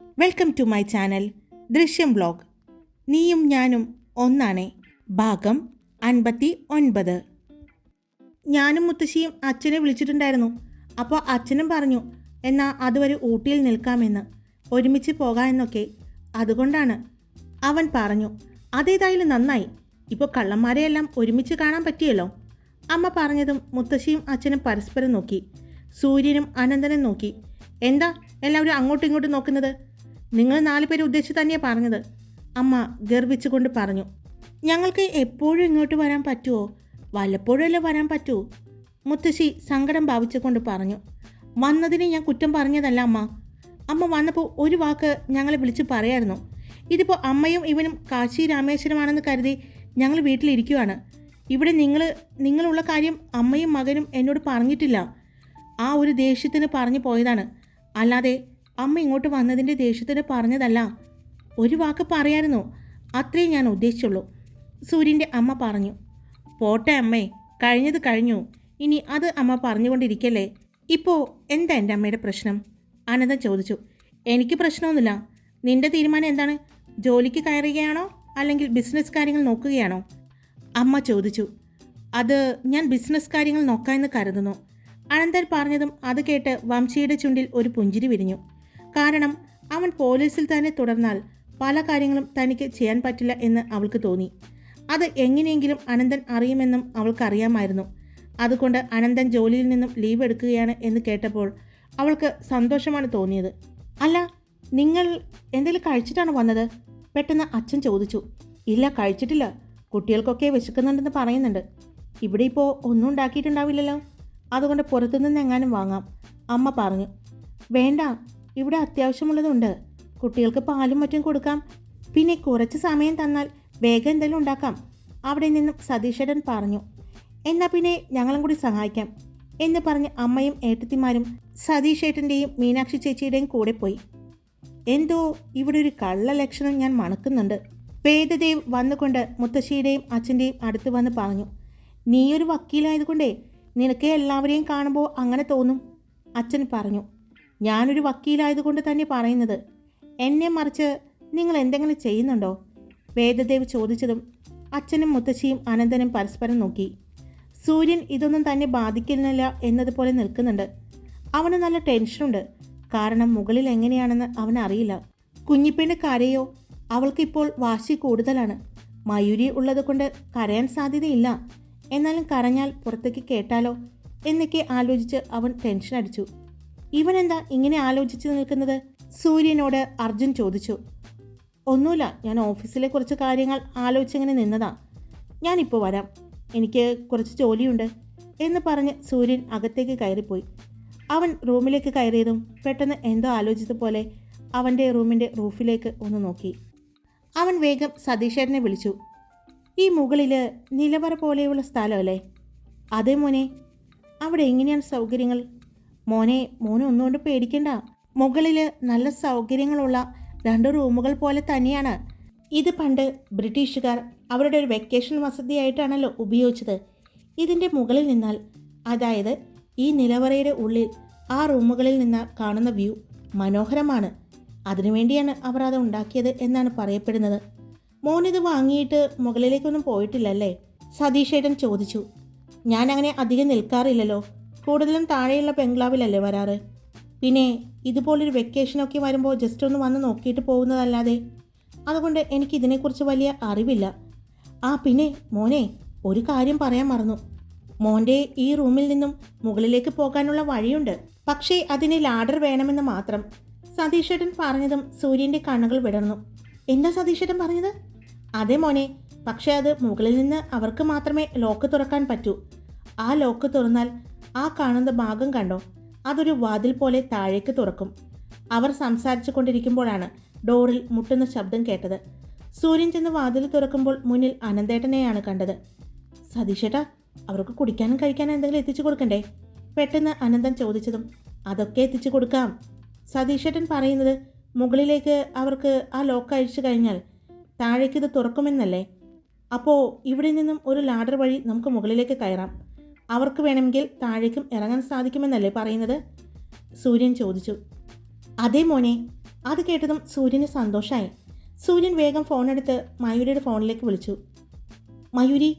Welcome to my channel Drishyam blog നീയും ഞാനും ഒന്നാണ്. ഭാഗം അൻപത്തി ഒൻപത്. ഞാനും മുത്തശ്ശിയും അച്ഛനെ വിളിച്ചിട്ടുണ്ടായിരുന്നു. അപ്പോൾ അച്ഛനും പറഞ്ഞു എന്നാൽ അതുവരെ ഊട്ടിയിൽ നിൽക്കാമെന്ന്. ഒരുമിച്ച് പോകാമെന്നൊക്കെ അതുകൊണ്ടാണ് അവൻ പറഞ്ഞു അതേതായാലും നന്നായി. ഇപ്പോൾ കള്ളന്മാരെയെല്ലാം ഒരുമിച്ച് കാണാൻ പറ്റിയല്ലോ. അമ്മ പറഞ്ഞതും മുത്തശ്ശിയും അച്ഛനും പരസ്പരം നോക്കി. സൂര്യനും അനന്തനും നോക്കി. എന്താ എല്ലാവരും അങ്ങോട്ടും ഇങ്ങോട്ടും നോക്കുന്നത്? നിങ്ങൾ നാല് പേര് ഉദ്ദേശിച്ച് തന്നെയാണ് പറഞ്ഞത്. അമ്മ ഗർവിച്ചുകൊണ്ട് പറഞ്ഞു. ഞങ്ങൾക്ക് എപ്പോഴും ഇങ്ങോട്ട് വരാൻ പറ്റുമോ വല്ലപ്പോഴല്ലേ വരാൻ പറ്റൂ? മുത്തശ്ശി സങ്കടം ഭാവിച്ചുകൊണ്ട് പറഞ്ഞു. വന്നതിനെ ഞാൻ കുറ്റം പറഞ്ഞതല്ല അമ്മ. അമ്മ വന്നപ്പോൾ ഒരു വാക്ക് ഞങ്ങളെ വിളിച്ച് പറയായിരുന്നു. ഇതിപ്പോൾ അമ്മയും ഇവനും കാശി രാമേശ്വരമാണെന്ന് കരുതി ഞങ്ങൾ വീട്ടിലിരിക്കുവാണ്. ഇവിടെ നിങ്ങൾ നിങ്ങളുള്ള കാര്യം അമ്മയും മകനും എന്നോട് പറഞ്ഞിട്ടില്ല. ആ ഒരു ദേഷ്യത്തിന് പറഞ്ഞു പോയതാണ്. അല്ലാതെ അമ്മ ഇങ്ങോട്ട് വന്നതിന്റെ ദേഷ്യത്തിന് പറഞ്ഞതല്ല. ഒരു വാക്ക് പറയായിരുന്നു അത്രയും ഞാൻ ഉദ്ദേശിച്ചുള്ളൂ സൂര്യന്റെ അമ്മ പറഞ്ഞു. പോട്ടെ അമ്മേ കഴിഞ്ഞത് കഴിഞ്ഞു. ഇനി അത് അമ്മ പറഞ്ഞുകൊണ്ടിരിക്കല്ലേ? ഇപ്പോൾ എന്താ എന്റെ അമ്മയുടെ പ്രശ്നം? അനന്ത ചോദിച്ചു. എനിക്ക് പ്രശ്നമൊന്നുമില്ല. നിന്റെ തീരുമാനം എന്താണ്? ജോലിക്ക് കയറുകയാണോ അല്ലെങ്കിൽ ബിസിനസ് കാര്യങ്ങൾ നോക്കുകയാണോ? അമ്മ ചോദിച്ചു. അത് ഞാൻ ബിസിനസ് കാര്യങ്ങൾ നോക്കാമെന്ന് കരുതുന്നു. അനന്തൻ പറഞ്ഞതും അത് കേട്ട് വംശിയുടെ ചുണ്ടിൽ ഒരു പുഞ്ചിരി വിരിഞ്ഞു. കാരണം അവൻ പോലീസിൽ തന്നെ തുടർന്നാൽ പല കാര്യങ്ങളും തനിക്ക് ചെയ്യാൻ പറ്റില്ല എന്ന് അവൾക്ക് തോന്നി. അത് എങ്ങനെയെങ്കിലും അനന്തൻ അറിയുമെന്നും അവൾക്കറിയാമായിരുന്നു. അതുകൊണ്ട് അനന്തൻ ജോലിയിൽ നിന്നും ലീവ് എടുക്കുകയാണ് എന്ന് കേട്ടപ്പോൾ അവൾക്ക് സന്തോഷമാണ് തോന്നിയത്. അല്ല നിങ്ങൾ എന്തെങ്കിലും കഴിച്ചിട്ടാണ് വന്നത്? പെട്ടെന്ന് അച്ഛൻ ചോദിച്ചു. ഇല്ല കഴിച്ചിട്ടില്ല. കുട്ടികൾക്കൊക്കെ വിശക്കുന്നുണ്ടെന്ന് പറയുന്നുണ്ട്. ഇവിടെ ഇപ്പോൾ ഒന്നും ഉണ്ടാക്കിയിട്ടുണ്ടാവില്ലല്ലോ. അതുകൊണ്ട് പുറത്തുനിന്ന് എങ്ങാനും വാങ്ങാം. അമ്മ പറഞ്ഞു വേണ്ട ഇവിടെ അത്യാവശ്യമുള്ളതുണ്ട്. കുട്ടികൾക്ക് പാലും മറ്റും കൊടുക്കാം. പിന്നെ കുറച്ച് സമയം തന്നാൽ വേഗം എന്തെങ്കിലും ഉണ്ടാക്കാം. അവിടെ നിന്നും സതീശടൻ പറഞ്ഞു എന്നാൽ പിന്നെ ഞങ്ങളും കൂടി സഹായിക്കാം. എന്ന് പറഞ്ഞ് അമ്മയും ഏട്ടത്തിമാരും സതീശേട്ടന്റെയും മീനാക്ഷി ചേച്ചിയുടെയും കൂടെ പോയി. എന്തോ ഇവിടെ ഒരു കള്ള ലക്ഷണം ഞാൻ മണക്കുന്നുണ്ട്. വേദദേവ് വന്നുകൊണ്ട് മുത്തശ്ശിയുടെയും അച്ഛന്റെയും അടുത്ത് വന്ന് പറഞ്ഞു നീയൊരു വക്കീലായതുകൊണ്ടേ നിനക്ക് എല്ലാവരെയും കാണുമ്പോൾ അങ്ങനെ തോന്നും. അച്ഛൻ പറഞ്ഞു. ഞാനൊരു വക്കീലായതുകൊണ്ട് തന്നെ പറയുന്നത്. എന്നെ മറിച്ച് നിങ്ങൾ എന്തെങ്കിലും ചെയ്യുന്നുണ്ടോ? വേദദേവ് ചോദിച്ചതും അച്ഛനും മുത്തശ്ശിയും അനന്തനും പരസ്പരം നോക്കി. സൂര്യൻ ഇതൊന്നും തന്നെ ബാധിക്കുന്നില്ല എന്നതുപോലെ നിൽക്കുന്നുണ്ട്. അവന് നല്ല ടെൻഷനുണ്ട്. കാരണം മുകളിൽ എങ്ങനെയാണെന്ന് അവനറിയില്ല. കുഞ്ഞിപ്പേന്റെ കരയോ അവൾക്കിപ്പോൾ വാശി കൂടുതലാണ്. മയൂരി ഉള്ളത് കൊണ്ട് കരയാൻ സാധ്യതയില്ല. എന്നാലും കരഞ്ഞാൽ പുറത്തേക്ക് കേട്ടാലോ? എന്നൊക്കെ ആലോചിച്ച് അവൻ ടെൻഷൻ അടിച്ചു. ഇവനെന്താ ഇങ്ങനെ ആലോചിച്ച് നിൽക്കുന്നത്? സൂര്യനോട് അർജുൻ ചോദിച്ചു. ഒന്നുമില്ല ഞാൻ ഓഫീസിലെ കുറച്ച് കാര്യങ്ങൾ ആലോചിച്ചിങ്ങനെ നിന്നതാ. ഞാനിപ്പോൾ വരാം. എനിക്ക് കുറച്ച് ജോലിയുണ്ട് എന്ന് പറഞ്ഞ് സൂര്യൻ അകത്തേക്ക് കയറിപ്പോയി. അവൻ റൂമിലേക്ക് കയറിയതും പെട്ടെന്ന് എന്തോ ആലോചിച്ചതുപോലെ അവന്റെ റൂമിന്റെ റൂഫിലേക്ക് ഒന്ന് നോക്കി. അവൻ വേഗം സതീശേട്ടനെ വിളിച്ചു. ഈ മുകളിൽ നിലവറ പോലെയുള്ള സ്ഥലമല്ലേ? അതെ മോനെ അവിടെ എങ്ങനെയാണ് സൗകര്യങ്ങൾ? മോനെ മോനെ ഒന്നുകൊണ്ട് പേടിക്കണ്ട. മുകളിൽ നല്ല സൗകര്യങ്ങളുള്ള രണ്ട് റൂമുകൾ പോലെ തന്നെയാണ്. ഇത് പണ്ട് ബ്രിട്ടീഷുകാർ അവരുടെ ഒരു വെക്കേഷൻ വസതിയായിട്ടാണല്ലോ ഉപയോഗിച്ചത്. ഇതിന്റെ മുകളിൽ നിന്നാൽ അതായത് ഈ നിലവറയുടെ ഉള്ളിൽ ആ റൂമുകളിൽ നിന്ന് കാണുന്ന വ്യൂ മനോഹരമാണ്. അതിനുവേണ്ടിയാണ് അവർ അത് ഉണ്ടാക്കിയത് എന്നാണ് പറയപ്പെടുന്നത്. മോനിത് വാങ്ങിയിട്ട് മുകളിലേക്കൊന്നും പോയിട്ടില്ലല്ലേ? സതീഷേട്ടൻ ചോദിച്ചു. ഞാൻ അങ്ങനെ അധികം നിൽക്കാറില്ലല്ലോ. കൂടുതലും താഴെയുള്ള ബംഗ്ലാവിലല്ലേ വരാറ്? പിന്നെ ഇതുപോലൊരു വെക്കേഷനൊക്കെ വരുമ്പോൾ ജസ്റ്റ് ഒന്ന് വന്ന് നോക്കിയിട്ട് പോകുന്നതല്ലാതെ അതുകൊണ്ട് എനിക്ക് ഇതിനെക്കുറിച്ച് വലിയ അറിവില്ല. ആ പിന്നെ മോനെ ഒരു കാര്യം പറയാൻ മറന്നു. മോന്റെ ഈ റൂമിൽ നിന്നും മുകളിലേക്ക് പോകാനുള്ള വഴിയുണ്ട്. പക്ഷേ അതിന് ലാഡർ വേണമെന്ന് മാത്രം. സതീഷേട്ടൻ പറഞ്ഞതും സൂര്യന്റെ കണ്ണുകൾ വിടർന്നു. എന്താ സതീഷേട്ടൻ പറഞ്ഞത്? അതെ മോനെ പക്ഷേ അത് മുകളിൽ നിന്ന് അവർക്ക് മാത്രമേ ലോക്ക് തുറക്കാൻ പറ്റൂ. ആ ലോക്ക് തുറന്നാൽ ആ കാണുന്ന ഭാഗം കണ്ടോ? അതൊരു വാതിൽ പോലെ താഴേക്ക് തുറക്കും. അവർ സംസാരിച്ചു കൊണ്ടിരിക്കുമ്പോഴാണ് ഡോറിൽ മുട്ടുന്ന ശബ്ദം കേട്ടത്. സൂര്യൻ ചെന്ന് വാതിൽ തുറക്കുമ്പോൾ മുന്നിൽ അനന്തേട്ടനെയാണ് കണ്ടത്. സതീഷേട്ടാ അവർക്ക് കുടിക്കാനും കഴിക്കാനും എന്തെങ്കിലും എത്തിച്ചു കൊടുക്കണ്ടേ? പെട്ടെന്ന് അനന്തൻ ചോദിച്ചതും അതൊക്കെ എത്തിച്ചു കൊടുക്കാം. സതീഷേട്ടൻ പറയുന്നത് മുകളിലേക്ക് അവർക്ക് ആ ലോക്ക് അഴിച്ചു കഴിഞ്ഞാൽ താഴേക്ക് ഇത് തുറക്കുമെന്നല്ലേ? അപ്പോൾ ഇവിടെ നിന്നും ഒരു ലാഡർ വഴി നമുക്ക് മുകളിലേക്ക് കയറാം. അവർക്ക് വേണമെങ്കിൽ താഴേക്കും ഇറങ്ങാൻ സാധിക്കുമെന്നല്ലേ പറയുന്നത്? സൂര്യൻ ചോദിച്ചു. അതേ മോനെ അത് കേട്ടതും സൂര്യന് സന്തോഷമായി സൂര്യൻ വേഗം ഫോണെടുത്ത് മയൂരിയുടെ ഫോണിലേക്ക് വിളിച്ചു. മയൂരി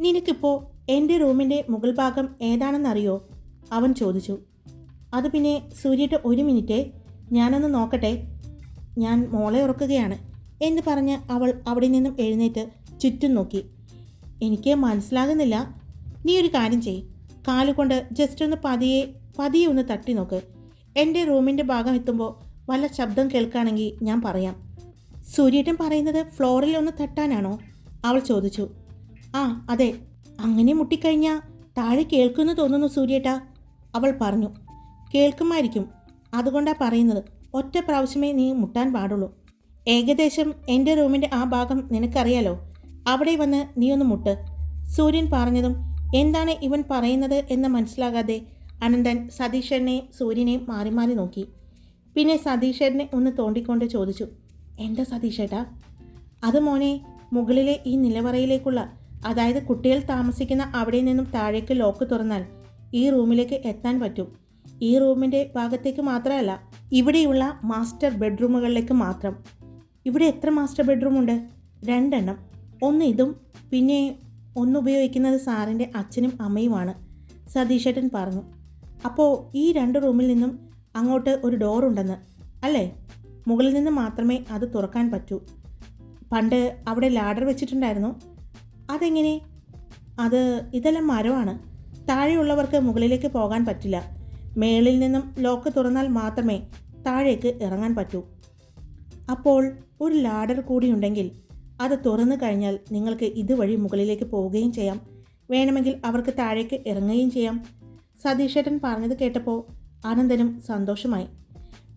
നിനക്കിപ്പോൾ എന്റെ റൂമിന്റെ മുകൾ ഭാഗം ഏതാണെന്നറിയോ? അവൻ ചോദിച്ചു. അത് പിന്നെ സൂര്യയുടെ ഒരു മിനിറ്റ് ഞാനൊന്ന് നോക്കട്ടെ. ഞാൻ മോളെ ഉറക്കുകയാണ്. എന്ന് പറഞ്ഞ് അവൾ അവിടെ നിന്നും എഴുന്നേറ്റ് ചുറ്റും നോക്കി. എനിക്ക് മനസ്സിലാകുന്നില്ല. നീ ഒരു കാര്യം ചെയ് കാലുകൊണ്ട് ജസ്റ്റ് ഒന്ന് പതിയെ പതിയെ ഒന്ന് തട്ടി നോക്ക്. എന്റെ റൂമിന്റെ ഭാഗം എത്തുമ്പോൾ വല്ല ശബ്ദം കേൾക്കുകയാണെങ്കിൽ ഞാൻ പറയാം. സൂര്യേട്ടൻ പറയുന്നത് ഫ്ലോറിൽ ഒന്ന് തട്ടാനാണോ? അവൾ ചോദിച്ചു. ആ അതെ. അങ്ങനെ മുട്ടിക്കഴിഞ്ഞാൽ താഴെ കേൾക്കുമെന്ന് തോന്നുന്നു സൂര്യേട്ട. അവൾ പറഞ്ഞു. കേൾക്കുമായിരിക്കും. അതുകൊണ്ടാ പറയുന്നത്. ഒറ്റ പ്രാവശ്യമേ നീ മുട്ടാൻ പാടുള്ളൂ. ഏകദേശം എന്റെ റൂമിന്റെ ആ ഭാഗം നിനക്കറിയാലോ? അവിടെ വന്ന് നീ ഒന്ന് മുട്ട്. സൂര്യൻ പറഞ്ഞതും എന്താണ് ഇവൻ പറയുന്നത് എന്ന് മനസ്സിലാകാതെ അനന്തൻ സതീശനെയും സൂര്യനെയും മാറി മാറി നോക്കി. പിന്നെ സതീശനെ ഒന്ന് തോണ്ടിക്കൊണ്ട് ചോദിച്ചു എന്താ സതീഷേട്ടാ അത് മോനെ മുകളിലെ ഈ നിലവറയിലേക്കുള്ള അതായത് കുട്ടികൾ താമസിക്കുന്ന അവിടെ നിന്നും താഴേക്ക് ലോക്ക് തുറന്നാൽ ഈ റൂമിലേക്ക് എത്താൻ പറ്റും. ഈ റൂമിന്റെ ഭാഗത്തേക്ക് മാത്രമല്ല ഇവിടെയുള്ള മാസ്റ്റർ ബെഡ്റൂമുകളിലേക്ക് മാത്രം. ഇവിടെ എത്ര മാസ്റ്റർ ബെഡ്റൂം ഉണ്ട് രണ്ടെണ്ണം. ഒന്ന് ഇതും പിന്നെ ഒന്ന് ഉപയോഗിക്കുന്നത് സാറിന്റെ അച്ഛനും അമ്മയുമാണ് സതീഷേട്ടൻ പറഞ്ഞു. അപ്പോൾ ഈ രണ്ട് റൂമിൽ നിന്നും അങ്ങോട്ട് ഒരു ഡോർ ഉണ്ടെന്ന് അല്ലേ? മുകളിൽ നിന്ന് മാത്രമേ അത് തുറക്കാൻ പറ്റൂ. പണ്ട് അവിടെ ലാഡർ വെച്ചിട്ടുണ്ടായിരുന്നു. അതെങ്ങനെ? അത് ഇതെല്ലാം മരമാണ്. താഴെയുള്ളവർക്ക് മുകളിലേക്ക് പോകാൻ പറ്റില്ല. മേളിൽ നിന്നും ലോക്ക് തുറന്നാൽ മാത്രമേ താഴേക്ക് ഇറങ്ങാൻ പറ്റൂ. അപ്പോൾ ഒരു ലാഡർ കൂടിയുണ്ടെങ്കിൽ അത് തുറന്നു കഴിഞ്ഞാൽ നിങ്ങൾക്ക് ഇതുവഴി മുകളിലേക്ക് പോവുകയും ചെയ്യാം. വേണമെങ്കിൽ അവർക്ക് താഴേക്ക് ഇറങ്ങുകയും ചെയ്യാം. സതീഷേട്ടൻ പറഞ്ഞത് കേട്ടപ്പോൾ ആനന്ദനും സന്തോഷമായി.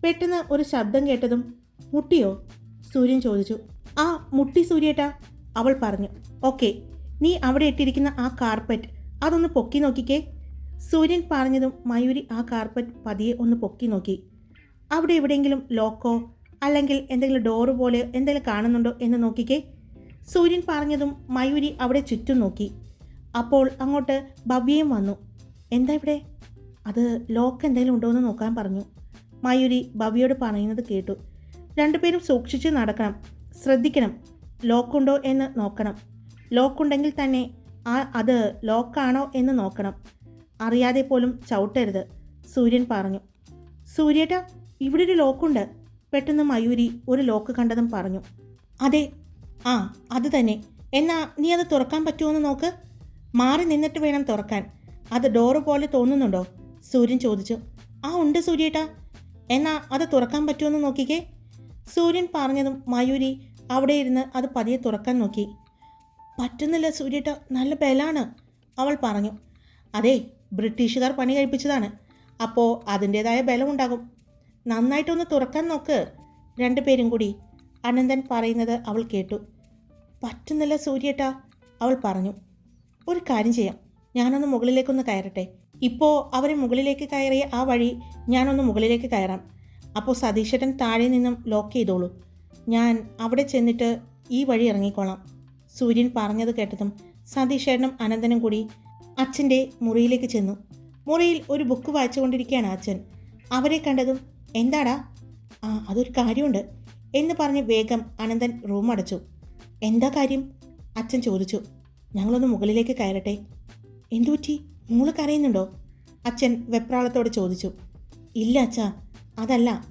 പെട്ടെന്ന് ഒരു ശബ്ദം കേട്ടതും മുട്ടിയോ? സൂര്യൻ ചോദിച്ചു. ആ മുട്ടി സൂര്യേട്ടാ അവൾ പറഞ്ഞു. ഓക്കെ നീ അവിടെ ഇട്ടിരിക്കുന്ന ആ കാർപ്പറ്റ് അതൊന്ന് പൊക്കി നോക്കിക്കേ. സൂര്യൻ പറഞ്ഞതും മയൂരി ആ കാർപ്പറ്റ് പതിയെ ഒന്ന് പൊക്കി നോക്കി. അവിടെ എവിടെയെങ്കിലും ലോക്കോ അല്ലെങ്കിൽ എന്തെങ്കിലും ഡോറ് പോലെ എന്തെങ്കിലും കാണുന്നുണ്ടോ എന്ന് നോക്കിക്കേ. സൂര്യൻ പറഞ്ഞതും മയൂരി അവിടെ ചുറ്റും നോക്കി. അപ്പോൾ അങ്ങോട്ട് ഭവ്യയും വന്നു. എന്താ ഇവിടെ? അത് ലോക്ക് എന്തെങ്കിലും ഉണ്ടോ എന്ന് നോക്കാൻ പറഞ്ഞു. മയൂരി ഭവ്യയോട് പറയുന്നത് കേട്ടു. രണ്ടുപേരും സൂക്ഷിച്ച് നടക്കണം. ശ്രദ്ധിക്കണം. ലോക്കുണ്ടോ എന്ന് നോക്കണം. ലോക്കുണ്ടെങ്കിൽ തന്നെ ആ അത് ലോക്കാണോ എന്ന് നോക്കണം. അറിയാതെ പോലും ചവിട്ടരുത് സൂര്യൻ പറഞ്ഞു. സൂര്യേട്ട ഇവിടെ ഒരു ലോക്കുണ്ട്. പെട്ടെന്ന് മയൂരി ഒരു ലോക്ക് കണ്ടതും പറഞ്ഞു. അതെ ആ അത് തന്നെ. എന്നാ നീ അത് തുറക്കാൻ പറ്റുമോ നോക്ക്. മാറി നിന്നിട്ട് വേണം തുറക്കാൻ. അത് ഡോറ് പോലെ തോന്നുന്നുണ്ടോ? സൂര്യൻ ചോദിച്ചു. ആ ഉണ്ട് സൂര്യേട്ടാ. എന്നാ അത് തുറക്കാൻ പറ്റുമെന്ന് നോക്കിക്കേ. സൂര്യൻ പറഞ്ഞതും മയൂരി അവിടെ ഇരുന്ന് അത് പതിയെ തുറക്കാൻ നോക്കി. പറ്റുന്നില്ല സൂര്യേട്ട നല്ല ബലാണ് അവൾ പറഞ്ഞു. അതെ ബ്രിട്ടീഷുകാർ പണി കഴിപ്പിച്ചതാണ്. അപ്പോൾ അതിന്റേതായ ബലമുണ്ടാകും. നന്നായിട്ടൊന്ന് തുറക്കാൻ നോക്ക്. രണ്ടുപേരും കൂടി. അനന്തൻ പറയുന്നത് അവൾ കേട്ടു. പറ്റുന്നില്ല സൂര്യേട്ട അവൾ പറഞ്ഞു. ഒരു കാര്യം ചെയ്യാം. ഞാനൊന്ന് മുകളിലേക്കൊന്ന് കയറട്ടെ. ഇപ്പോൾ അവർ മുകളിലേക്ക് കയറിയ ആ വഴി ഞാനൊന്ന് മുകളിലേക്ക് കയറാം. അപ്പോൾ സതീശേട്ടൻ താഴെ നിന്നും ലോക്ക് ചെയ്തോളൂ. ഞാൻ അവിടെ ചെന്നിട്ട് ഈ വഴി ഇറങ്ങിക്കോളാം. സൂര്യൻ പറഞ്ഞത് കേട്ടതും സതീശേട്ടനും അനന്തനും കൂടി അച്ഛന്റെ മുറിയിലേക്ക് ചെന്നു. മുറിയിൽ ഒരു ബുക്ക് വായിച്ചുകൊണ്ടിരിക്കുകയാണ് അച്ഛൻ. അവരെ കണ്ടതും എന്താടാ? ആ അതൊരു കാര്യമുണ്ട് എന്ന് പറഞ്ഞ് വേഗം അനന്തൻ റൂം അടച്ചു. എന്താ കാര്യം? അച്ഛൻ ചോദിച്ചു. ഞങ്ങളൊന്ന് മുകളിലേക്ക് കയറട്ടെ. എന്തുപറ്റി? മോൾ കരയുന്നുണ്ടോ? അച്ഛൻ വെപ്രാളത്തോടെ ചോദിച്ചു. ഇല്ല അച്ഛാ അതല്ല.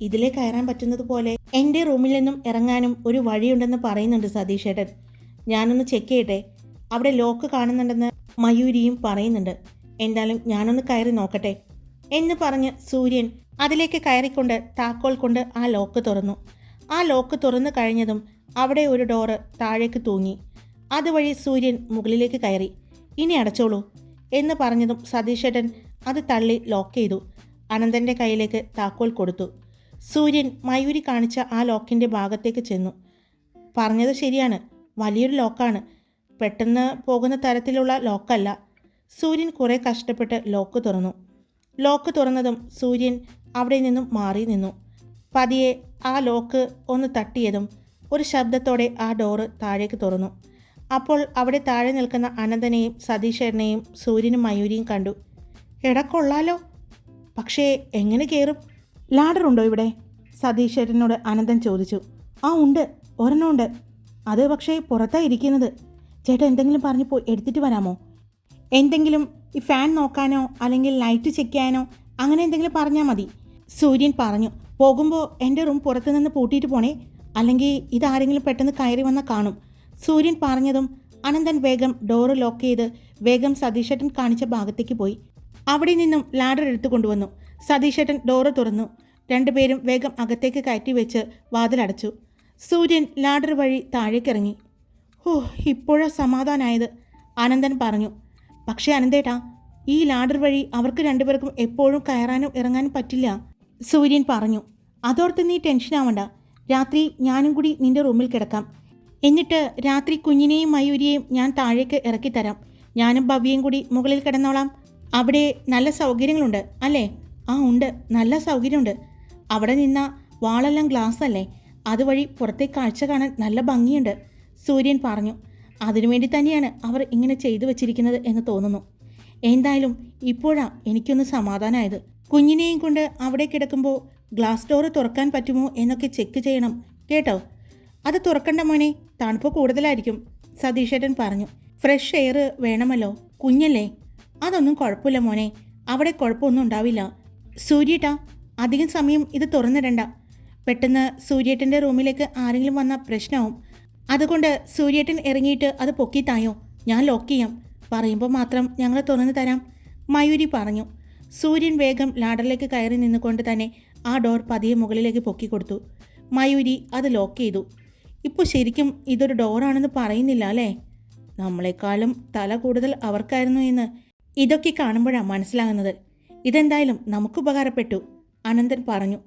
ഇതിലേ കയറാൻ പറ്റുന്നത് പോലെ എന്റെ റൂമിൽ നിന്നും ഇറങ്ങാനും ഒരു വഴിയുണ്ടെന്ന് പറയുന്നുണ്ട് സതീഷേട്ടൻ. ഞാനൊന്ന് ചെക്ക് ചെയ്യട്ടെ. അവിടെ ലോക്ക് കാണുന്നുണ്ടെന്ന് മയൂരിയും പറയുന്നുണ്ട് എന്തായാലും ഞാനൊന്ന് കയറി നോക്കട്ടെ എന്ന് പറഞ്ഞ് സൂര്യൻ അതിലേക്ക് കയറിക്കൊണ്ട് താക്കോൽ കൊണ്ട് ആ ലോക്ക് തുറന്നു. ആ ലോക്ക് തുറന്നു കഴിഞ്ഞതും അവിടെ ഒരു ഡോറ് താഴേക്ക് തൂങ്ങി. അതുവഴി സൂര്യൻ മുകളിലേക്ക് കയറി. ഇനി അടച്ചോളൂ എന്ന് പറഞ്ഞതും സതീശേട്ടൻ അത് തള്ളി ലോക്ക് ചെയ്തു. അനന്തന്റെ കയ്യിലേക്ക് താക്കോൽ കൊടുത്തു. സൂര്യൻ മയൂരി കാണിച്ച ആ ലോക്കിന്റെ ഭാഗത്തേക്ക് ചെന്നു. പറഞ്ഞത് ശരിയാണ്. വലിയൊരു ലോക്കാണ് പെട്ടെന്ന് പോകുന്ന തരത്തിലുള്ള ലോക്കല്ല. സൂര്യൻ കുറേ കഷ്ടപ്പെട്ട് ലോക്ക് തുറന്നു. ലോക്ക് തുറന്നതും സൂര്യൻ അവിടെ നിന്നും മാറി നിന്നു. പതിയെ ആ ലോക്ക് ഒന്ന് തട്ടിയതും ഒരു ശബ്ദത്തോടെ ആ ഡോറ് താഴേക്ക് തുറന്നു. അപ്പോൾ അവിടെ താഴെ നിൽക്കുന്ന അനന്തനെയും സതീശേട്ടനെയും സൂര്യനും മയൂരിയും കണ്ടു. എടാ കൊള്ളാലോ. പക്ഷേ എങ്ങനെ കയറും ഉണ്ടോ ഇവിടെ? സതീശ്വരനോട് അനന്തൻ ചോദിച്ചു. ആ ഉണ്ട്. ഒരെണ്ണം ഉണ്ട്. അത് പക്ഷേ പുറത്താണ് ഇരിക്കുന്നത്. ചേട്ടൻ എന്തെങ്കിലും പറഞ്ഞു പോയി എടുത്തിട്ട് വരാമോ? എന്തെങ്കിലും ഈ ഫാൻ നോക്കാനോ അല്ലെങ്കിൽ ലൈറ്റ് ചെക്ക് ചെയ്യാനോ അങ്ങനെ എന്തെങ്കിലും പറഞ്ഞാൽ മതി. സൂര്യൻ പറഞ്ഞു പോകുമ്പോൾ എന്റെ റൂം പുറത്തു നിന്ന് പൂട്ടിയിട്ട് പോണേ. അല്ലെങ്കിൽ ഇതാരെങ്കിലും പെട്ടെന്ന് കയറി വന്നാൽ കാണും. സൂര്യൻ പറഞ്ഞതും അനന്തൻ വേഗം ഡോറ് ലോക്ക് ചെയ്ത് വേഗം സതീഷേട്ടൻ കാണിച്ച ഭാഗത്തേക്ക് പോയി. അവിടെ നിന്നും ലാഡർ എടുത്തു കൊണ്ടുവന്നു. സതീഷേട്ടൻ ഡോറ് തുറന്നു. രണ്ടുപേരും വേഗം അകത്തേക്ക് കയറ്റി വെച്ച് വാതിലടച്ചു. സൂര്യൻ ലാഡർ വഴി താഴേക്കിറങ്ങി. ഓ ഇപ്പോഴാ സമാധാനായത് അനന്തൻ പറഞ്ഞു. പക്ഷേ അനന്തേട്ടാ ഈ ലാഡർ വഴി അവർക്ക് രണ്ടുപേർക്കും എപ്പോഴും കയറാനും ഇറങ്ങാനും പറ്റില്ല സൂര്യൻ പറഞ്ഞു. അതോർത്ത് നീ ടെൻഷൻ ആവണ്ട. രാത്രി ഞാനും കൂടി നിന്റെ റൂമിൽ കിടക്കാം. എന്നിട്ട് രാത്രി കുഞ്ഞിനെയും മയൂരിയെയും ഞാൻ താഴേക്ക് ഇറക്കിത്തരാം. ഞാനും ഭവ്യയും കൂടി മുകളിൽ കിടന്നോളാം. അവിടെ നല്ല സൗകര്യങ്ങളുണ്ട് അല്ലേ? ആ ഉണ്ട്. നല്ല സൗകര്യമുണ്ട്. അവിടെ നിന്ന വാളെല്ലാം ഗ്ലാസ് അല്ലേ അതുവഴി പുറത്തെ കാഴ്ച കാണാൻ നല്ല ഭംഗിയുണ്ട്. സൂര്യൻ പറഞ്ഞു അതിനുവേണ്ടി തന്നെയാണ് അവർ ഇങ്ങനെ ചെയ്തു വച്ചിരിക്കുന്നത് എന്ന് തോന്നുന്നു. എന്തായാലും ഇപ്പോഴാ എനിക്കൊന്ന് സമാധാനമായത് കുഞ്ഞിനെയും കൊണ്ട് അവിടെ കിടക്കുമ്പോൾ ഗ്ലാസ് ഡോറ് തുറക്കാൻ പറ്റുമോ എന്നൊക്കെ ചെക്ക് ചെയ്യണം കേട്ടോ? അത് തുറക്കണ്ട മോനെ തണുപ്പ് കൂടുതലായിരിക്കും സതീഷേട്ടൻ പറഞ്ഞു. ഫ്രഷ് എയർ വേണമല്ലോ കുഞ്ഞല്ലേ? അതൊന്നും കുഴപ്പമില്ല മോനെ അവിടെ കുഴപ്പമൊന്നും ഉണ്ടാവില്ല. സൂര്യേട്ടാ അധികം സമയം ഇത് തുറന്നിടണ്ട. പെട്ടെന്ന് സൂര്യേട്ടന്റെ റൂമിലേക്ക് ആരെങ്കിലും വന്ന പ്രശ്നമാവും. അതുകൊണ്ട് സൂര്യേട്ടൻ ഇറങ്ങിയിട്ട് അത് പൊക്കിത്തായോ ഞാൻ ലോക്ക് ചെയ്യാം. പറയുമ്പോൾ മാത്രം ഞങ്ങൾ തുറന്നു തരാം. മയൂരി പറഞ്ഞു. സൂര്യൻ വേഗം ലാഡറിലേക്ക് കയറി നിന്നുകൊണ്ട് തന്നെ ആ ഡോർ പതിയെ മുകളിലേക്ക് പൊക്കി കൊടുത്തു. മയൂരി അത് ലോക്ക് ചെയ്തു. ഇപ്പോൾ ശരിക്കും ഇതൊരു ഡോറാണെന്ന് പറയുന്നില്ല അല്ലേ? നമ്മളെക്കാളും തല കൂടുതൽ അവർക്കായിരുന്നു എന്ന് ഇതൊക്കെ കാണുമ്പോഴാണ് മനസ്സിലാകുന്നത്. ഇതെന്തായാലും നമുക്ക് ഉപകാരപ്പെട്ടു അനന്തൻ പറഞ്ഞു.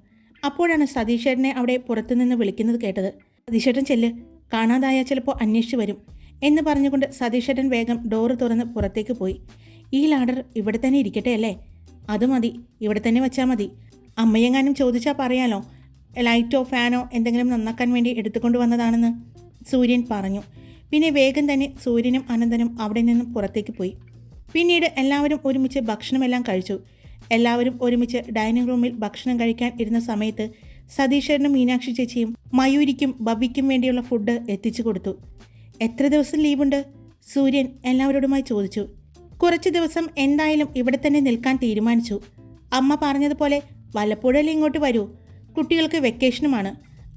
അപ്പോഴാണ് സതീഷേട്ടനെ അവിടെ പുറത്തുനിന്ന് വിളിക്കുന്നത് കേട്ടത്. സതീഷേട്ടൻ ചെല്ല്. കാണാതായാൽ ചിലപ്പോൾ അന്വേഷിച്ചു വരും എന്ന് പറഞ്ഞുകൊണ്ട് സതീഷേട്ടൻ വേഗം ഡോറ് തുറന്ന് പുറത്തേക്ക് പോയി. ഈ ലാഡർ ഇവിടെ തന്നെ ഇരിക്കട്ടെ അല്ലേ? അത് മതി. ഇവിടെ തന്നെ വെച്ചാൽ മതി. അമ്മയെങ്ങാനും ചോദിച്ചാൽ പറയാലോ ലൈറ്റോ ഫാനോ എന്തെങ്കിലും നന്നാക്കാൻ വേണ്ടി എടുത്തുകൊണ്ട് വന്നതാണെന്ന്? സൂര്യൻ പറഞ്ഞു. പിന്നെ വേഗം തന്നെ സൂര്യനും അനന്തനും അവിടെ നിന്നും പുറത്തേക്ക് പോയി. പിന്നീട് എല്ലാവരും ഒരുമിച്ച് ഭക്ഷണമെല്ലാം കഴിച്ചു. എല്ലാവരും ഒരുമിച്ച് ഡൈനിങ് റൂമിൽ ഭക്ഷണം കഴിക്കാൻ ഇരുന്ന സമയത്ത് സതീശ്വരനും മീനാക്ഷി ചേച്ചിയും മയൂരിക്കും ബബിക്കും വേണ്ടിയുള്ള ഫുഡ് എത്തിച്ചു കൊടുത്തു. എത്ര ദിവസം ലീവുണ്ട്? സൂര്യൻ എല്ലാവരോടുമായി ചോദിച്ചു. കുറച്ച് ദിവസം എന്തായാലും ഇവിടെ തന്നെ നിൽക്കാൻ തീരുമാനിച്ചു. അമ്മ പറഞ്ഞതുപോലെ വല്ലപ്പോഴല്ലേ ഇങ്ങോട്ട് വരൂ? കുട്ടികൾക്ക് വെക്കേഷനുമാണ്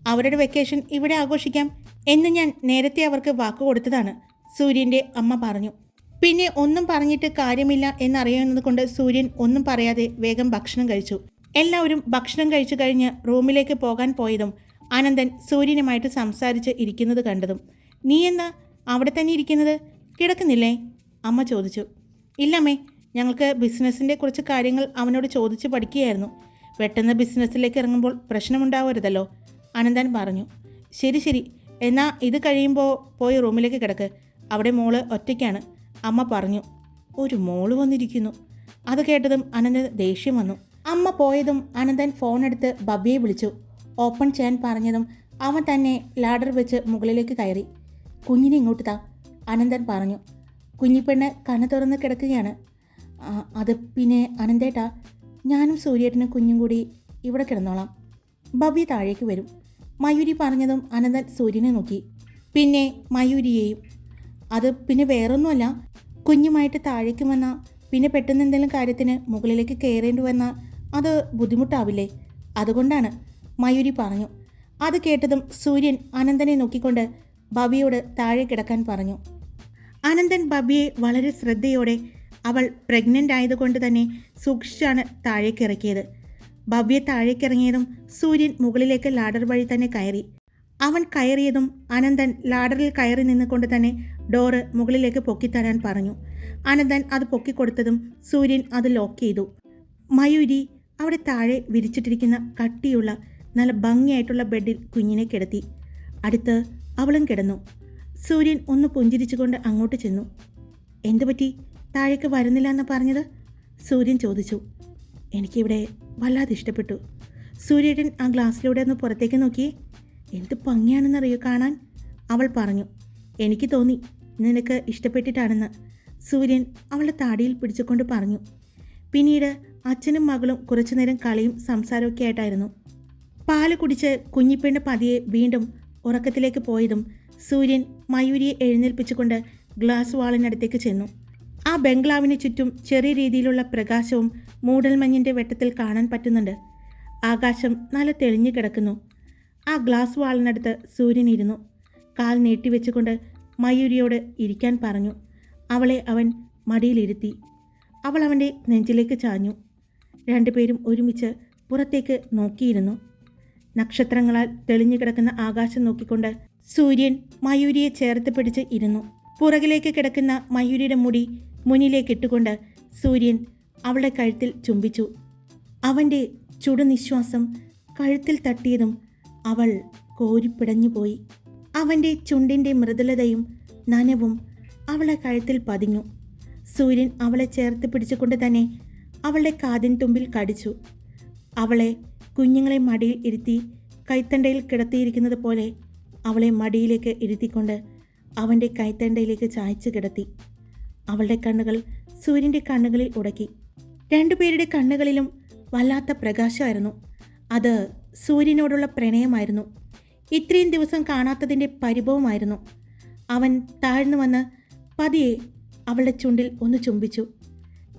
അവരുടെ വെക്കേഷൻ ഇവിടെ ആഘോഷിക്കാം എന്ന് ഞാൻ നേരത്തെ അവർക്ക് വാക്ക് കൊടുത്തതാണ്. സൂര്യന്റെ അമ്മ പറഞ്ഞു. പിന്നെ ഒന്നും പറഞ്ഞിട്ട് കാര്യമില്ല എന്നറിയുന്നത് കൊണ്ട് സൂര്യൻ ഒന്നും പറയാതെ വേഗം ഭക്ഷണം കഴിച്ചു. എല്ലാവരും ഭക്ഷണം കഴിച്ചു കഴിഞ്ഞ് റൂമിലേക്ക് പോകാൻ പോയതും അനന്തൻ സൂര്യനുമായിട്ട് സംസാരിച്ച് ഇരിക്കുന്നത് കണ്ടതും. നീ എന്നാ അവിടെ തന്നെ ഇരിക്കുന്നത്? കിടക്കുന്നില്ലേ? അമ്മ ചോദിച്ചു. ഇല്ലമ്മേ ഞങ്ങൾക്ക് ബിസിനസ്സിന്റെ കുറച്ച് കാര്യങ്ങൾ അവനോട് ചോദിച്ച് പഠിക്കുകയായിരുന്നു. പെട്ടെന്ന് ബിസിനസ്സിലേക്ക് ഇറങ്ങുമ്പോൾ പ്രശ്നമുണ്ടാവരുതല്ലോ അനന്തൻ പറഞ്ഞു. ശരി ശരി. എന്നാൽ ഇത് കഴിയുമ്പോൾ പോയി റൂമിലേക്ക് കിടക്ക്. അവിടെ മോൾ ഒറ്റയ്ക്കാണ് അമ്മ പറഞ്ഞു. ഒരു മോൾ വന്നിരിക്കുന്നു. അത് കേട്ടതും അനന്തൻ ദേഷ്യം വന്നു. അമ്മ പോയതും അനന്തൻ ഫോൺ എടുത്ത് ബബിയെ വിളിച്ചു. ഓപ്പൺ ചെയ്യാൻ പറഞ്ഞതും അവൻ തന്നെ ലാഡർ വെച്ച് മുകളിലേക്ക് കയറി. കുഞ്ഞിനെ ഇങ്ങോട്ട് താ അനന്തൻ പറഞ്ഞു. കുഞ്ഞിപ്പെണ്ണ് കണ്ണു തുറന്ന് കിടക്കുകയാണ്. "ആ, അത് പിന്നെ അനന്തേട്ടാ. ഞാനും സൂര്യേട്ടനും കുഞ്ഞും കൂടി ഇവിടെ കിടന്നോളാം. ബബി താഴേക്ക് വരും. മയൂരി പറഞ്ഞതും അനന്തൻ സൂര്യനെ നോക്കി. പിന്നെ മയൂരിയെയും? അത് പിന്നെ വേറൊന്നുമല്ല. കുഞ്ഞുമായിട്ട് താഴേക്ക് വന്നാൽ പിന്നെ പെട്ടെന്ന് എന്തെങ്കിലും കാര്യത്തിന് മുകളിലേക്ക് കയറേണ്ടി വന്നാൽ അത് ബുദ്ധിമുട്ടാവില്ലേ? അതുകൊണ്ടാണ് മയൂരി പറഞ്ഞു. അത് കേട്ടതും സൂര്യൻ അനന്തനെ നോക്കിക്കൊണ്ട് ബബിയോട് താഴെ കിടക്കാൻ പറഞ്ഞു. അനന്തൻ ബബിയെ വളരെ ശ്രദ്ധയോടെ അവൾ പ്രഗ്നന്റ് ആയതുകൊണ്ട് തന്നെ സൂക്ഷിച്ചാണ് താഴേക്ക് ഇറക്കിയത്. ബബിയെ താഴേക്കിറങ്ങിയതും സൂര്യൻ മുകളിലേക്ക് ലാഡർ വഴി തന്നെ കയറി. അവൻ കയറിയതും അനന്തൻ ലാഡറിൽ കയറി നിന്നുകൊണ്ട് തന്നെ ഡോറ് മുകളിലേക്ക് പൊക്കിത്തരാൻ പറഞ്ഞു. അനന്തൻ അത് പൊക്കിക്കൊടുത്തതും സൂര്യൻ അത് ലോക്ക് ചെയ്തു. മയൂരി അവിടെ താഴെ വിരിച്ചിട്ടിരിക്കുന്ന കട്ടിയുള്ള നല്ല ഭംഗിയായിട്ടുള്ള ബെഡിൽ കുഞ്ഞിനെ കിടത്തി. അടുത്ത് അവളും കിടന്നു. സൂര്യൻ ഒന്ന് പുഞ്ചിരിച്ചുകൊണ്ട് അങ്ങോട്ട് ചെന്നു. എന്തു പറ്റി? താഴേക്ക് വരുന്നില്ല എന്ന് പറഞ്ഞത്? സൂര്യൻ ചോദിച്ചു. എനിക്കിവിടെ വല്ലാതെ ഇഷ്ടപ്പെട്ടു. സൂര്യേട്ടൻ ആ ഗ്ലാസ്സിലൂടെ ഒന്ന് പുറത്തേക്ക് നോക്കി എന്ത് ഭംഗിയാണെന്നറിയോ കാണാൻ? അവൾ പറഞ്ഞു. എനിക്ക് തോന്നി നിനക്ക് ഇഷ്ടപ്പെട്ടിട്ടാണെന്ന്. സൂര്യൻ അവളുടെ താടിയിൽ പിടിച്ചുകൊണ്ട് പറഞ്ഞു. പിന്നീട് അച്ഛനും മകളും കുറച്ചുനേരം കളിയും സംസാരമൊക്കെ ആയിട്ടായിരുന്നു. പാൽ കുടിച്ച് കുഞ്ഞിപ്പെണ്ണ് പതിയെ വീണ്ടും ഉറക്കത്തിലേക്ക് പോയതും സൂര്യൻ മയൂരിയെ എഴുന്നേൽപ്പിച്ചുകൊണ്ട് ഗ്ലാസ് വാളിനടുത്തേക്ക് ചെന്നു. ആ ബംഗ്ലാവിന് ചുറ്റും ചെറിയ രീതിയിലുള്ള പ്രകാശവും മൂടൽമഞ്ഞിന്റെ വെട്ടത്തിൽ കാണാൻ പറ്റുന്നുണ്ട്. ആകാശം നല്ല തെളിഞ്ഞു കിടക്കുന്നു. ആ ഗ്ലാസ് വാളിനടുത്ത് സൂര്യൻ ഇരുന്നു. കാൽ നീട്ടിവെച്ചുകൊണ്ട് മയൂരിയോട് ഇരിക്കാൻ പറഞ്ഞു. അവളെ അവൻ മടിയിലിരുത്തി. അവൾ അവന്റെ നെഞ്ചിലേക്ക് ചാഞ്ഞു. രണ്ടുപേരും ഒരുമിച്ച് പുറത്തേക്ക് നോക്കിയിരുന്നു. നക്ഷത്രങ്ങളാൽ തെളിഞ്ഞു കിടക്കുന്ന ആകാശം നോക്കിക്കൊണ്ട് സൂര്യൻ മയൂരിയെ ചേർത്ത് പിടിച്ച് ഇരുന്നു. പുറകിലേക്ക് കിടക്കുന്ന മയൂരിയുടെ മുടി മുന്നിലേക്ക് ഇട്ടുകൊണ്ട് സൂര്യൻ അവളുടെ കഴുത്തിൽ ചുംബിച്ചു. അവന്റെ ചുടുനിശ്വാസം കഴുത്തിൽ തട്ടിയതും അവൾ കോരിപ്പിടഞ്ഞുപോയി അവന്റെ ചുണ്ടിന്റെ മൃദുലതയും നനവും അവളെ കഴുത്തിൽ പതിഞ്ഞു. സൂര്യൻ അവളെ ചേർത്ത് പിടിച്ചുകൊണ്ട് തന്നെ അവളുടെ കാതിൻ തുമ്പിൽ കടിച്ചു. അവളെ കുഞ്ഞുങ്ങളെ മടിയിൽ ഇരുത്തി കൈത്തണ്ടയിൽ കിടത്തിയിരിക്കുന്നത് പോലെ അവളെ മടിയിലേക്ക് ഇരുത്തിക്കൊണ്ട് അവന്റെ കൈത്തണ്ടയിലേക്ക് ചായച്ചു കിടത്തി. അവളുടെ കണ്ണുകൾ സൂര്യന്റെ കണ്ണുകളിൽ ഉടക്കി. രണ്ടുപേരുടെ കണ്ണുകളിലും വല്ലാത്ത പ്രകാശമായിരുന്നു. അത് സൂര്യനോടുള്ള പ്രണയമായിരുന്നു. ഇത്രയും ദിവസം കാണാത്തതിന്റെ പരിഭവമായിരുന്നു. അവൻ താഴ്ന്നു വന്ന് പതിയെ അവളുടെ ചുണ്ടിൽ ഒന്ന് ചുംബിച്ചു.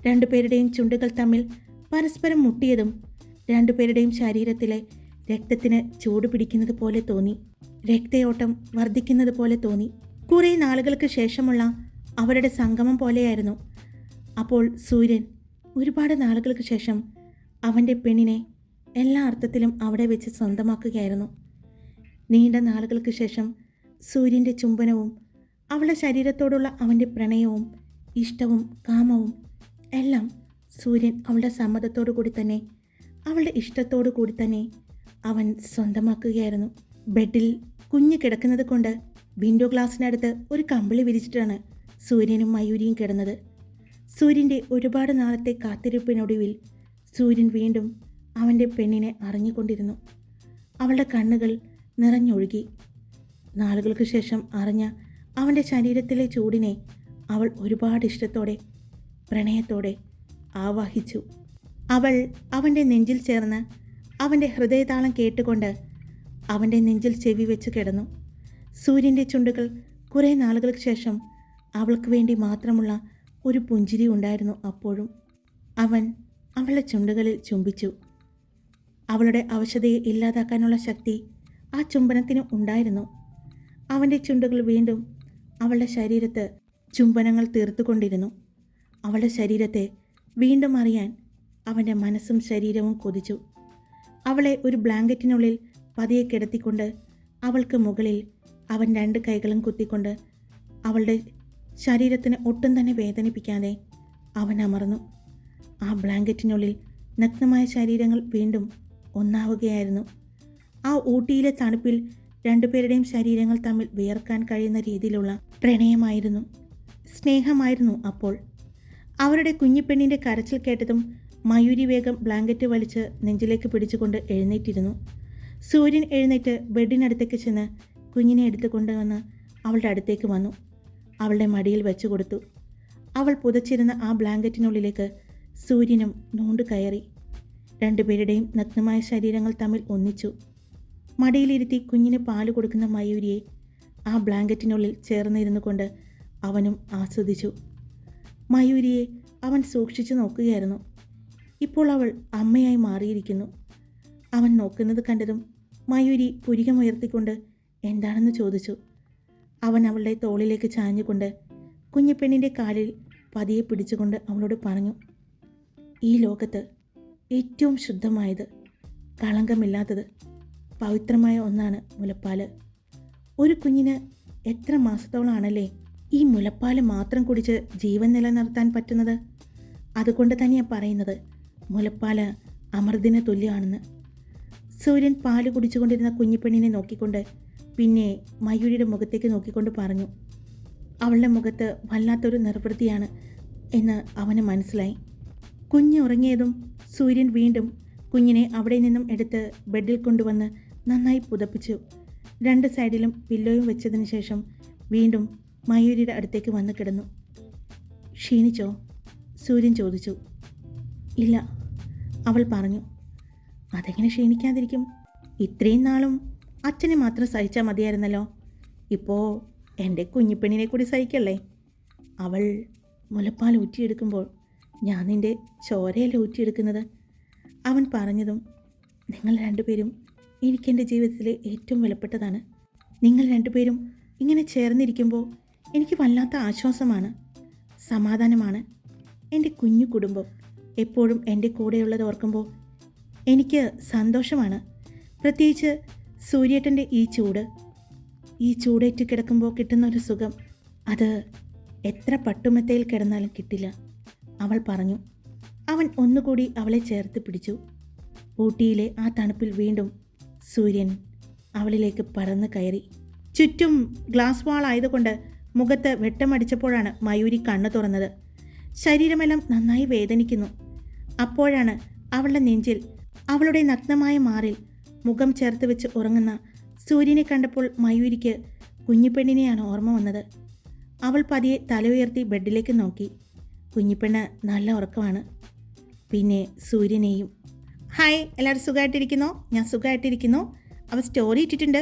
രണ്ടുപേരുടെയും ചുണ്ടുകൾ തമ്മിൽ പരസ്പരം മുട്ടിയതും രണ്ടുപേരുടെയും ശരീരത്തിലെ രക്തത്തിന് ചൂട് പിടിക്കുന്നത് പോലെ തോന്നി. രക്തയോട്ടം വർദ്ധിക്കുന്നത് പോലെ തോന്നി. കുറേ നാളുകൾക്ക് ശേഷമുള്ള അവരുടെ സംഗമം പോലെയായിരുന്നു. അപ്പോൾ സൂര്യൻ ഒരുപാട് നാളുകൾക്ക് ശേഷം അവന്റെ പെണ്ണിനെ എല്ലാ അർത്ഥത്തിലും അവിടെ വെച്ച് സ്വന്തമാക്കുകയായിരുന്നു. നീണ്ട നാളുകൾക്ക് ശേഷം സൂര്യന്റെ ചുംബനവും അവളുടെ ശരീരത്തോടുള്ള അവന്റെ പ്രണയവും ഇഷ്ടവും കാമവും എല്ലാം സൂര്യൻ അവളുടെ സമ്മതത്തോടു കൂടി തന്നെ അവളുടെ ഇഷ്ടത്തോടു കൂടി തന്നെ അവൻ സ്വന്തമാക്കുകയായിരുന്നു. ബെഡിൽ കുഞ്ഞ് കിടക്കുന്നത് കൊണ്ട് വിൻഡോ ഗ്ലാസ്സിനടുത്ത് ഒരു കമ്പിളി വിരിച്ചിട്ടാണ് സൂര്യനും മയൂരിയും കിടന്നത്. സൂര്യന്റെ ഒരുപാട് നാളത്തെ കാത്തിരിപ്പിനൊടുവിൽ സൂര്യൻ വീണ്ടും അവന്റെ പെണ്ണിനെ അറിഞ്ഞുകൊണ്ടിരുന്നു. അവളുടെ കണ്ണുകൾ നിറഞ്ഞൊഴുകി. നാളുകൾക്ക് ശേഷം അറിഞ്ഞ അവന്റെ ശരീരത്തിലെ ചൂടിനെ അവൾ ഒരുപാട് ഇഷ്ടത്തോടെ പ്രണയത്തോടെ ആവാഹിച്ചു. അവൾ അവന്റെ നെഞ്ചിൽ ചേർന്ന് അവന്റെ ഹൃദയതാളം കേട്ടുകൊണ്ട് അവന്റെ നെഞ്ചിൽ ചെവി വെച്ച് കിടന്നു. സൂര്യന്റെ ചുണ്ടുകൾ കുറേ നാളുകൾക്ക് ശേഷം അവൾക്ക് വേണ്ടി മാത്രമുള്ള ഒരു പുഞ്ചിരി ഉണ്ടായിരുന്നു അപ്പോഴും. അവൻ അവളുടെ ചുണ്ടുകളിൽ ചുംബിച്ചു. അവളുടെ അവശതയെ ഇല്ലാതാക്കാനുള്ള ശക്തി ആ ചുംബനത്തിന് ഉണ്ടായിരുന്നു. അവന്റെ ചുണ്ടുകൾ വീണ്ടും അവളുടെ ശരീരത്ത് ചുംബനങ്ങൾ തീർത്തുകൊണ്ടിരുന്നു. അവളുടെ ശരീരത്തെ വീണ്ടും അറിയാൻ അവന്റെ മനസ്സും ശരീരവും കൊതിച്ചു. അവളെ ഒരു ബ്ലാങ്കറ്റിനുള്ളിൽ പതിയെ കിടത്തിക്കൊണ്ട് അവൾക്ക് മുകളിൽ അവൻ രണ്ട് കൈകളും കുത്തിക്കൊണ്ട് അവളുടെ ശരീരത്തിന് ഒട്ടും തന്നെ വേദനിപ്പിക്കാതെ അവൻ അമർന്നു. ആ ബ്ലാങ്കറ്റിനുള്ളിൽ നഗ്നമായ ശരീരങ്ങൾ വീണ്ടും ഒന്നാവുകയായിരുന്നു. ആ ഊട്ടിയിലെ തണുപ്പിൽ രണ്ടുപേരുടെയും ശരീരങ്ങൾ തമ്മിൽ വിയർക്കാൻ കഴിയുന്ന രീതിയിലുള്ള പ്രണയമായിരുന്നു. സ്നേഹമായിരുന്നു അപ്പോൾ. അവരുടെ കുഞ്ഞിപ്പെണ്ണിന്റെ കരച്ചിൽ കേട്ടതും മയൂരി വേഗം ബ്ലാങ്കറ്റ് വലിച്ച് നെഞ്ചിലേക്ക് പിടിച്ചുകൊണ്ട് എഴുന്നേറ്റിരുന്നു. സൂര്യൻ എഴുന്നേറ്റ് ബെഡിനടുത്തേക്ക് ചെന്ന് കുഞ്ഞിനെ എടുത്തു കൊണ്ടുവന്ന് അവളുടെ അടുത്തേക്ക് വന്നു. അവളുടെ മടിയിൽ വെച്ചു കൊടുത്തു. അവൾ പുതച്ചിരുന്ന ആ ബ്ലാങ്കറ്റിനുള്ളിലേക്ക് സൂര്യനും നൂണ്ട് കയറി. രണ്ടുപേരുടെയും നഗ്നമായ ശരീരങ്ങൾ തമ്മിൽ ഒന്നിച്ചു. മടിയിലിരുത്തി കുഞ്ഞിന് പാൽ കൊടുക്കുന്ന മയൂരിയെ ആ ബ്ലാങ്കറ്റിനുള്ളിൽ ചേർന്നിരുന്നു കൊണ്ട് അവനും ആസ്വദിച്ചു. മയൂരിയെ അവൻ സൂക്ഷിച്ചു നോക്കുകയായിരുന്നു. ഇപ്പോൾ അവൾ അമ്മയായി മാറിയിരിക്കുന്നു. അവൻ നോക്കുന്നത് കണ്ടതും മയൂരി പുരികമുയർത്തിക്കൊണ്ട് എന്താണെന്ന് ചോദിച്ചു. അവൻ അവളുടെ തോളിലേക്ക് ചാഞ്ഞുകൊണ്ട് കുഞ്ഞിപ്പെണ്ണിന്റെ കാലിൽ പതിയെ പിടിച്ചുകൊണ്ട് അവളോട് പറഞ്ഞു ഈ ലോകത്ത് ഏറ്റവും ശുദ്ധമായത് കളങ്കമില്ലാത്തത് പവിത്രമായ ഒന്നാണ് മുലപ്പാൽ. ഒരു കുഞ്ഞിന് എത്ര മാസത്തോളാണല്ലേ ഈ മുലപ്പാൽ മാത്രം കുടിച്ച് ജീവൻ നിലനിർത്താൻ പറ്റുന്നത്? അതുകൊണ്ട് തന്നെയാണ് പറയുന്നത് മുലപ്പാൽ അമൃതിന് തുല്യമാണെന്ന് സൂര്യൻ പാൽ കുടിച്ചുകൊണ്ടിരുന്ന കുഞ്ഞിപ്പെണ്ണിനെ നോക്കിക്കൊണ്ട് പിന്നെ മയൂരിയുടെ മുഖത്തേക്ക് നോക്കിക്കൊണ്ട് പറഞ്ഞു അവളുടെ മുഖത്ത് വല്ലാത്തൊരു നിർവൃത്തിയാണ് എന്ന് അവന് മനസ്സിലായി. കുഞ്ഞ് ഉറങ്ങിയതും സൂര്യൻ വീണ്ടും കുഞ്ഞിനെ അവിടെ നിന്നും എടുത്ത് ബെഡിൽ കൊണ്ടുവന്ന് നന്നായി പുതപ്പിച്ചു. രണ്ട് സൈഡിലും പില്ലോയും വെച്ചതിന് ശേഷം വീണ്ടും മയൂരിയുടെ അടുത്തേക്ക് വന്ന് കിടന്നു. ക്ഷീണിച്ചോ? സൂര്യൻ ചോദിച്ചു. ഇല്ല അവൾ പറഞ്ഞു. അതെങ്ങനെ ക്ഷീണിക്കാതിരിക്കും? ഇത്രയും നാളും അച്ഛനെ മാത്രം സഹിച്ചാൽ മതിയായിരുന്നല്ലോ. ഇപ്പോൾ എന്റെ കുഞ്ഞിപ്പെണ്ണിനെ കൂടി സഹിക്കല്ലേ? അവൾ മുലപ്പാൽ ഊറ്റിയെടുക്കുമ്പോൾ ഞാൻ നിന്റെ ചോരയല്ലേ ഊറ്റിയെടുക്കുന്നത്? അവൻ പറഞ്ഞതും നിങ്ങൾ രണ്ടുപേരും എനിക്കെന്റെ ജീവിതത്തിലെ ഏറ്റവും വിലപ്പെട്ടതാണ്. നിങ്ങൾ രണ്ടുപേരും ഇങ്ങനെ ചേർന്നിരിക്കുമ്പോൾ എനിക്ക് വല്ലാത്ത ആശ്വാസമാണ് സമാധാനമാണ്. എന്റെ കുഞ്ഞു കുടുംബം എപ്പോഴും എന്റെ കൂടെയുള്ളത് ഓർക്കുമ്പോൾ എനിക്ക് സന്തോഷമാണ്. പ്രത്യേകിച്ച് സൂര്യേട്ടന്റെ ഈ ചൂട് ഈ ചൂടേറ്റ് കിടക്കുമ്പോൾ കിട്ടുന്ന ഒരു സുഖം അത് എത്ര പട്ടുമെത്തയിൽ കിടന്നാലും കിട്ടില്ല അവൾ പറഞ്ഞു. അവൻ ഒന്നുകൂടി അവളെ ചേർത്ത് പിടിച്ചു. ഊട്ടിയിലെ ആ തണുപ്പിൽ വീണ്ടും സൂര്യൻ അവളിലേക്ക് പറന്ന് കയറി. ചുറ്റും ഗ്ലാസ് വാൾ ആയതുകൊണ്ട് മുഖത്ത് വെട്ടമടിച്ചപ്പോഴാണ് മയൂരി കണ്ണു തുറന്നത്. ശരീരമെല്ലാം നന്നായി വേദനിക്കുന്നു. അപ്പോഴാണ് അവളുടെ നെഞ്ചിൽ അവളുടെ നഗ്നമായ മാറിൽ മുഖം ചേർത്ത് വെച്ച് ഉറങ്ങുന്ന സൂര്യനെ കണ്ടപ്പോൾ മയൂരിക്ക് കുഞ്ഞിപ്പെണ്ണിനെയാണ് ഓർമ്മ വന്നത്. അവൾ പതിയെ തല ഉയർത്തി ബെഡിലേക്ക് നോക്കി. കുഞ്ഞിപ്പെണ്ണ് നല്ല ഉറക്കമാണ്. പിന്നെ സൂര്യനെയും ഹായ് എല്ലാവരും സുഖമായിട്ടിരിക്കുന്നോ? ഞാൻ സുഖമായിട്ടിരിക്കുന്നു. അവ സ്റ്റോറി ഇട്ടിട്ടുണ്ട്.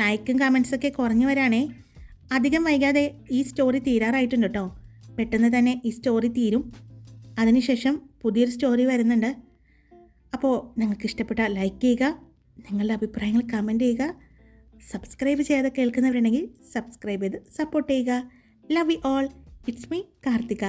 ലൈക്കും കമൻസൊക്കെ കുറഞ്ഞു വരാണേ. അധികം വൈകാതെ ഈ സ്റ്റോറി തീരാറായിട്ടുണ്ട് കേട്ടോ പെട്ടെന്ന് തന്നെ ഈ സ്റ്റോറി തീരും. അതിനുശേഷം പുതിയൊരു സ്റ്റോറി വരുന്നുണ്ട്. അപ്പോൾ നിങ്ങൾക്ക് ഇഷ്ടപ്പെട്ട ലൈക്ക് ചെയ്യുക. നിങ്ങളുടെ അഭിപ്രായങ്ങൾ കമന്റ് ചെയ്യുക. സബ്സ്ക്രൈബ് ചെയ്യാതെ കേൾക്കുന്നവരുണ്ടെങ്കിൽ സബ്സ്ക്രൈബ് ചെയ്ത് സപ്പോർട്ട് ചെയ്യുക. Love you all it's me Karthika.